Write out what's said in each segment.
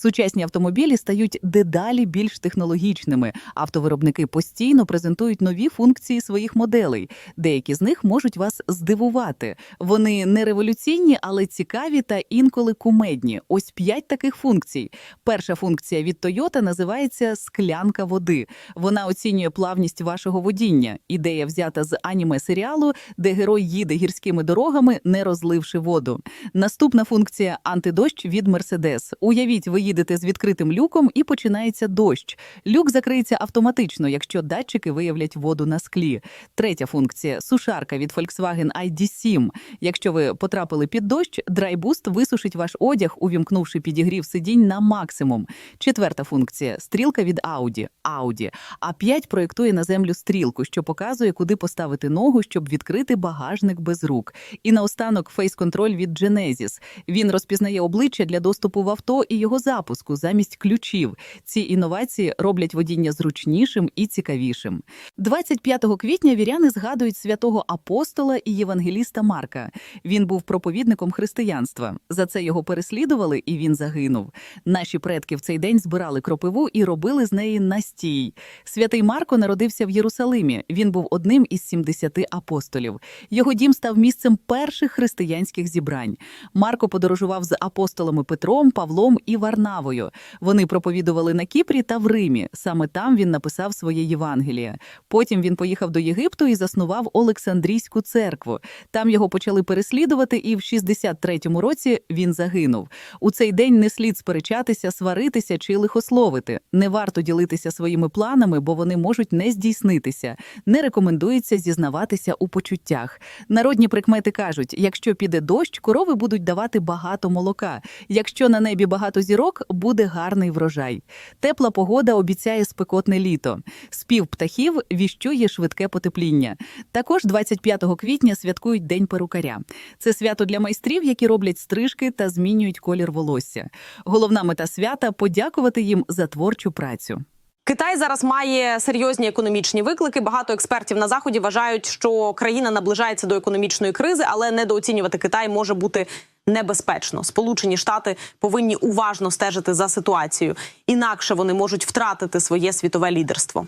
Сучасні автомобілі стають дедалі більш технологічними. Автовиробники постійно презентують нові функції своїх моделей. Деякі з них можуть вас здивувати. Вони не революційні, але цікаві та інколи кумедні. Ось п'ять таких функцій. Перша функція від Toyota називається склянка води. Вона оцінює плавність вашого водіння. Ідея взята з аніме серіалу, де герой їде гірськими дорогами, не розливши воду. Наступна функція антидощ від Mercedes. Уявіть, ви їдете з відкритим люком і починається дощ. Люк закриється автоматично, якщо датчики виявлять воду на склі. Третя функція сушарка від Volkswagen ID7. Якщо ви потрапили під дощ, драйбуст висушить ваш одяг, увімкнувши підігрів сидінь на максимум. Четверта функція стрілка від Audi. Audi. А 5 проєктує на землю стрілку, що показує, куди поставити ногу, щоб відкрити багажник без рук. І наостанок фейс-контроль від Genesis. Він розпізнає обличчя для доступу в авто і його запуску замість ключів. Ці інновації роблять водіння зручнішим і цікавішим. 25 квітня віряни згадують святого апостола і євангеліста Марка. Він був проповідником християнства. За це його переслідували, і він загинув. Наші предки в цей день збирали кропиву і робили з неї настій. Святий Марко народився в Єрусалимі. Він був одним із 70 апостолів. Його дім став місцем перших християнських зібрань. Марко подорожував з апостолами Петром, Павлом і Варнавою. Вони проповідували на Кіпрі та в Римі. Саме там він написав своє Євангеліє. Потім він поїхав до Єгипту і заснував Олександрійську церкву. Там його почали переслідувати, і в 63-му році він загинув. У цей день не слід сперечатися, сваритися чи лихословити. Не варто ділитися своїми планами, бо вони можуть не здійснитися. Не рекомендується зізнаватися у почуттях. Народні прикмети кажуть: якщо піде дощ, корови будуть давати багато молока. Якщо на небі багато зірок, буде гарний врожай. Тепла погода обіцяє спекотне літо. Спів птахів віщує швидке потепління. Також 25 квітня святкують День перукаря. Це свято для майстрів, які роблять стрижки та змінюють колір волосся. Головна мета свята подякувати їм за творчу працю. Китай зараз має серйозні економічні виклики. Багато експертів на заході вважають, що країна наближається до економічної кризи, але недооцінювати Китай може бути небезпечно. Сполучені Штати повинні уважно стежити за ситуацією, інакше вони можуть втратити своє світове лідерство.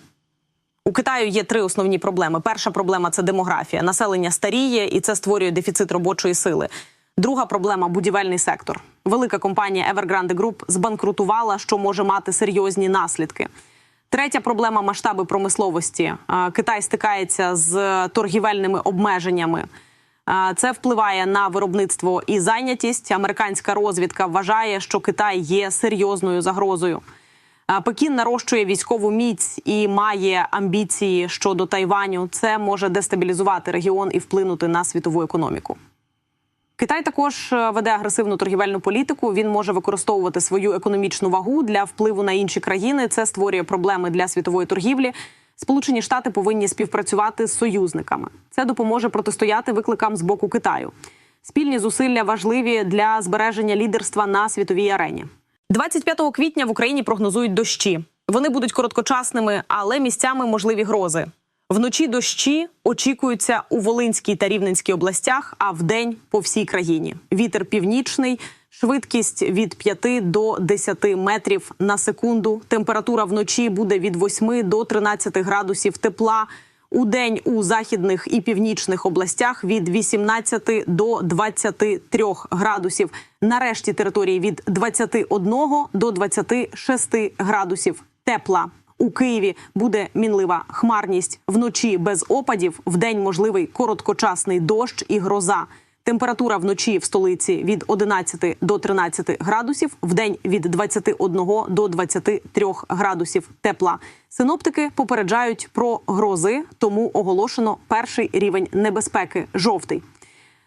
У Китаю є три основні проблеми. Перша проблема це демографія. Населення старіє, і це створює дефіцит робочої сили. Друга проблема будівельний сектор. Велика компанія Evergrande Group збанкрутувала, що може мати серйозні наслідки. Третя проблема масштаби промисловості. Китай стикається з торгівельними обмеженнями. Це впливає на виробництво і зайнятість. Американська розвідка вважає, що Китай є серйозною загрозою. Пекін нарощує військову міць і має амбіції щодо Тайваню. Це може дестабілізувати регіон і вплинути на світову економіку. Китай також е, веде агресивну торгівельну політику. Він може використовувати свою економічну вагу для впливу на інші країни. Це створює проблеми для світової торгівлі. Сполучені Штати повинні співпрацювати з союзниками. Це допоможе протистояти викликам з боку Китаю. Спільні зусилля важливі для збереження лідерства на світовій арені. 25 квітня в Україні прогнозують дощі. Вони будуть короткочасними, але місцями можливі грози. Вночі дощі очікуються у Волинській та Рівненській областях, а вдень по всій країні. Вітер північний, швидкість від 5 до 10 метрів на секунду. Температура вночі буде від 8 до 13 градусів тепла. У день у західних і північних областях від 18 до 23 градусів. На решті території від 21 до 26 градусів тепла. У Києві буде мінлива хмарність вночі без опадів. Вдень можливий короткочасний дощ і гроза. Температура вночі в столиці від 11 до 13 градусів, вдень від 21 до 23 градусів тепла. Синоптики попереджають про грози, тому оголошено перший рівень небезпеки жовтий.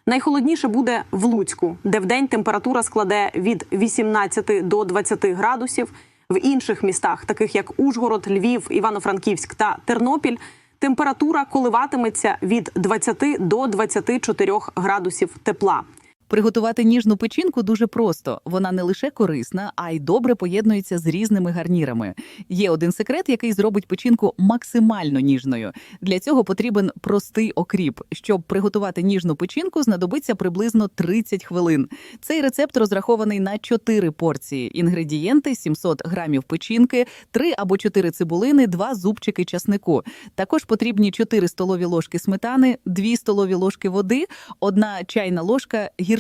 Найхолодніше буде в Луцьку, де вдень температура складе від 18 до 20 градусів. В інших містах, таких як Ужгород, Львів, Івано-Франківськ та Тернопіль, температура коливатиметься від 20 до 24 градусів тепла. Приготувати ніжну печінку дуже просто. Вона не лише корисна, а й добре поєднується з різними гарнірами. Є один секрет, який зробить печінку максимально ніжною. Для цього потрібен простий окріп. Щоб приготувати ніжну печінку, знадобиться приблизно 30 хвилин. Цей рецепт розрахований на 4 порції. Інгредієнти: 700 грамів печінки, 3 або 4 цибулини, 2 зубчики часнику. Також потрібні 4 столові ложки сметани, 2 столові ложки води, 1 чайна ложка гірчиці.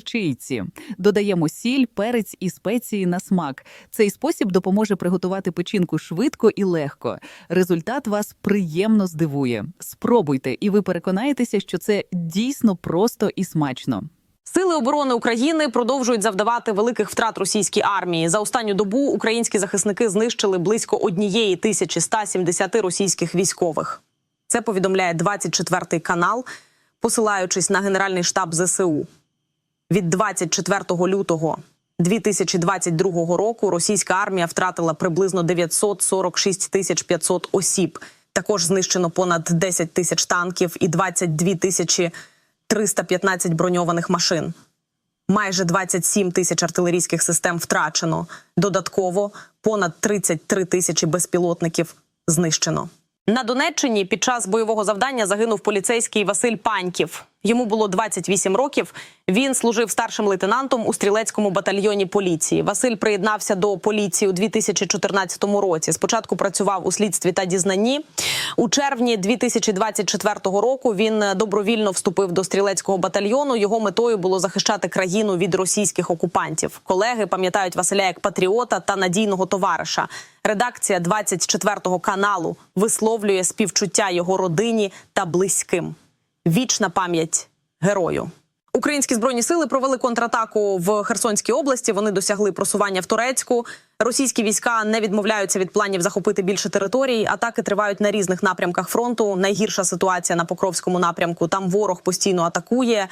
Додаємо сіль, перець і спеції на смак. Цей спосіб допоможе приготувати печінку швидко і легко. Результат вас приємно здивує. Спробуйте, і ви переконаєтеся, що це дійсно просто і смачно. Сили оборони України продовжують завдавати великих втрат російській армії. За останню добу українські захисники знищили близько однієї тисячі 170 російських військових. Це повідомляє 24 канал, посилаючись на Генеральний штаб ЗСУ. Від 24 лютого 2022 року російська армія втратила приблизно 946 тисяч 500 осіб. Також знищено понад 10 тисяч танків і 22 тисячі 315 броньованих машин. Майже 27 тисяч артилерійських систем втрачено. Додатково понад 33 тисячі безпілотників знищено. На Донеччині під час бойового завдання загинув поліцейський Василь Паньків. Йому було 28 років. Він служив старшим лейтенантом у стрілецькому батальйоні поліції. Василь приєднався до поліції у 2014 році. Спочатку працював у слідстві та дізнанні. У червні 2024 року він добровільно вступив до стрілецького батальйону. Його метою було захищати країну від російських окупантів. Колеги пам'ятають Василя як патріота та надійного товариша. Редакція 24 каналу висловлює співчуття його родині та близьким. Вічна пам'ять герою. Українські збройні сили провели контратаку в Херсонській області. Вони досягли просування в Турецьку. Російські війська не відмовляються від планів захопити більше територій. Атаки тривають на різних напрямках фронту. Найгірша ситуація на Покровському напрямку. Там ворог постійно атакує.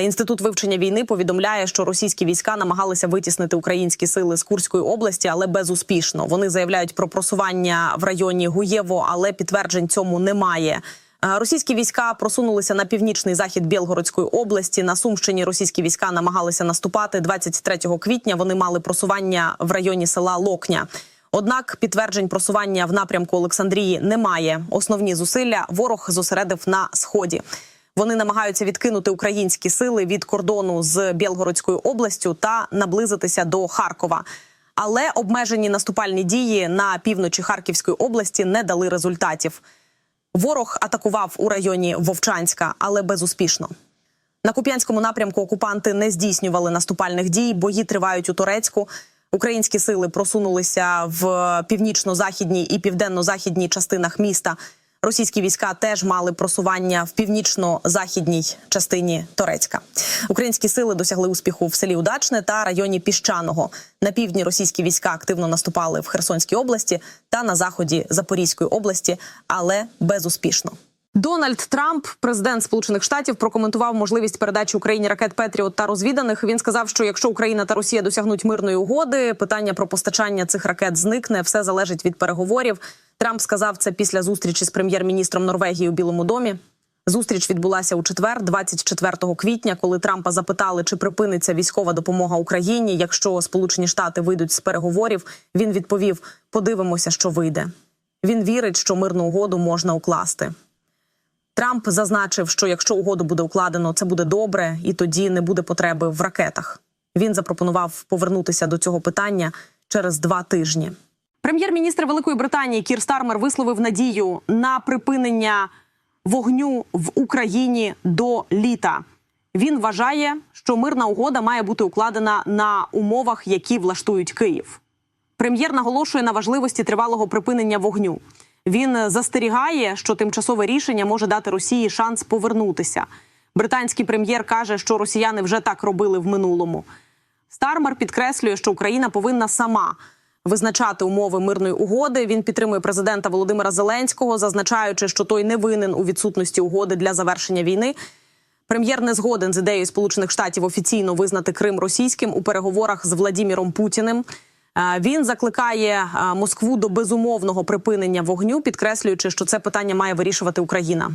Інститут вивчення війни повідомляє, що російські війська намагалися витіснити українські сили з Курської області, але безуспішно. Вони заявляють про просування в районі Гуєво, але підтверджень цьому немає. Е, Російські війська просунулися на північний захід Білгородської області. На Сумщині російські війська намагалися наступати 23 квітня. Вони мали просування в районі села Локня. Однак підтверджень просування в напрямку Олександрії немає. Основні зусилля ворог зосередив на сході. Вони намагаються відкинути українські сили від кордону з Білгородською областю та наблизитися до Харкова. Але обмежені наступальні дії на півночі Харківської області не дали результатів. Ворог атакував у районі Вовчанська, але безуспішно. На Куп'янському напрямку окупанти не здійснювали наступальних дій. Бої тривають у Турецьку. Українські сили просунулися в північно-західній і південно-західній частинах міста. Російські війська теж мали просування в північно-західній частині Торецька. Українські сили досягли успіху в селі Удачне та районі Піщаного. На півдні російські війська активно наступали в Херсонській області та на заході Запорізької області, але безуспішно. Дональд Трамп, президент Сполучених Штатів, прокоментував можливість передачі Україні ракет Петріот та розвіданих. Він сказав, що якщо Україна та Росія досягнуть мирної угоди, питання про постачання цих ракет зникне. Все залежить від переговорів. Трамп сказав це після зустрічі з прем'єр-міністром Норвегії у Білому домі. Зустріч відбулася у четвер, 24 квітня, коли Трампа запитали, чи припиниться військова допомога Україні. Якщо Сполучені Штати вийдуть з переговорів, він відповів: подивимося, що вийде. Він вірить, що мирну угоду можна укласти. Трамп зазначив, що якщо угоду буде укладено, це буде добре, і тоді не буде потреби в ракетах. Він запропонував повернутися до цього питання через два тижні. Прем'єр-міністр Великої Британії Кір Стармер висловив надію на припинення вогню в Україні до літа. Він вважає, що мирна угода має бути укладена на умовах, які влаштують Київ. Прем'єр наголошує на важливості тривалого припинення вогню. Він застерігає, що тимчасове рішення може дати Росії шанс повернутися. Британський прем'єр каже, що росіяни вже так робили в минулому. Стармер підкреслює, що Україна повинна сама визначати умови мирної угоди. Він підтримує президента Володимира Зеленського, зазначаючи, що той не винен у відсутності угоди для завершення війни. Прем'єр не згоден з ідеєю Сполучених Штатів офіційно визнати Крим російським у переговорах з Владіміром Путіним. Е, Він закликає е, Москву до безумовного припинення вогню, підкреслюючи, що це питання має вирішувати Україна.